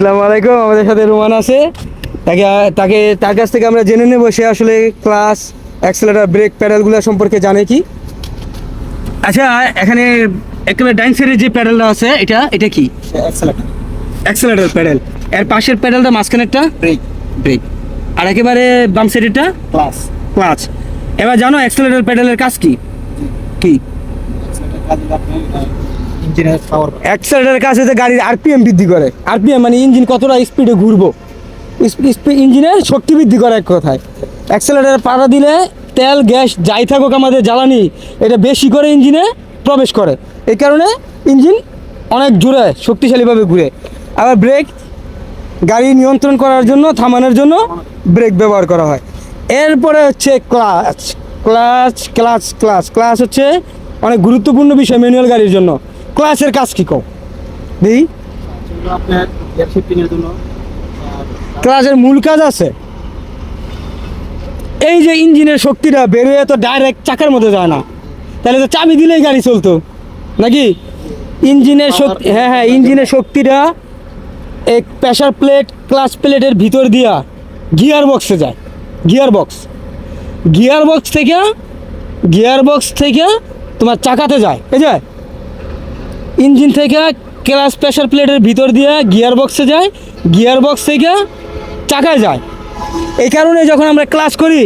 আসসালামু আলাইকুম আমাদের সাথে রোমান আছে। তাকে তাকে তার কাছ থেকে আমরা জেনে নেব সে আসলে ক্লাস অ্যাক্সেলেটার ব্রেক প্যাডেলগুলো সম্পর্কে জানে কি। আচ্ছা এখানে একেবারে ডাইন সাইডে যে প্যাডেলটা আছে এটা এটা কি? অ্যাক্সেলেটার প্যাডেল এর পাশের প্যাডেলটা মাঝখানেরটা ব্রেক ব্রেক আর একেবারে বাম সাইডেরটা ক্লাস ক্লাচ এবার জানো অ্যাক্সেলেটার প্যাডেলের কাজ কি? কি? অ্যাক্সেলেটারের কাজ হচ্ছে গাড়ির আরপিএম বৃদ্ধি করে। আরপিএম মানে ইঞ্জিন কতটা স্পিডে ঘুরবো? ইঞ্জিনের শক্তি বৃদ্ধি করে এক কথায়। অ্যাক্সেলেটারে পাড়া দিলে তেল, গ্যাস যাই থাকুক আমাদের জ্বালানি, এটা বেশি করে ইঞ্জিনে প্রবেশ করে। এই কারণে ইঞ্জিন অনেক জোরে শক্তিশালীভাবে ঘুরে। আবার ব্রেক গাড়ি নিয়ন্ত্রণ করার জন্য, থামানোর জন্য ব্রেক ব্যবহার করা হয়। এরপরে হচ্ছে clutch clutch clutch clutch clutch হচ্ছে অনেক গুরুত্বপূর্ণ বিষয় ম্যানুয়াল গাড়ির জন্য। ক্লাচের কাজ কী কও? দিই। ক্লাচের মূল কাজ আছে। এই যে ইঞ্জিনের শক্তিটা বেরোয় তো ডাইরেক্ট চাকার মধ্যে যায় না। তাহলে তো চাবি দিলেই গাড়ি চলতো নাকি? ইঞ্জিনের শক্তি হ্যাঁ হ্যাঁ ইঞ্জিনের শক্তিটা এক প্রেশার প্লেট ক্লাস প্লেটের ভিতর দিয়া গিয়ার বক্সে যায়। গিয়ার বক্স গিয়ার বক্স থেকে গিয়ার বক্স থেকে তোমার চাকাতে যায়। এই যায় ইঞ্জিন থেকে ক্লাস প্রেশার প্লেটের ভিতর দিয়ে গিয়ার বক্সে যায় গিয়ার বক্স থেকে চাকায় যায়। এই কারণে যখন আমরা ক্লাস করি,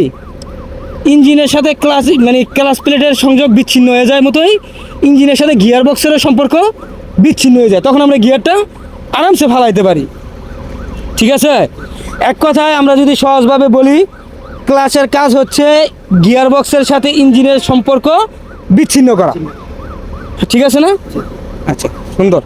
ইঞ্জিনের সাথে ক্লাস মানে ক্লাস প্লেটের সংযোগ বিচ্ছিন্ন হয়ে যায় মতোই, ইঞ্জিনের সাথে গিয়ার বক্সেরও সম্পর্ক বিচ্ছিন্ন হয়ে যায়। তখন আমরা গিয়ারটা আরামসে ফালাইতে পারি। ঠিক আছে? এক কথায় আমরা যদি সহজভাবে বলি, ক্লাসের কাজ হচ্ছে গিয়ার বক্সের সাথে ইঞ্জিনের সম্পর্ক বিচ্ছিন্ন করা। ঠিক আছে না? আচ্ছা সুন্দর।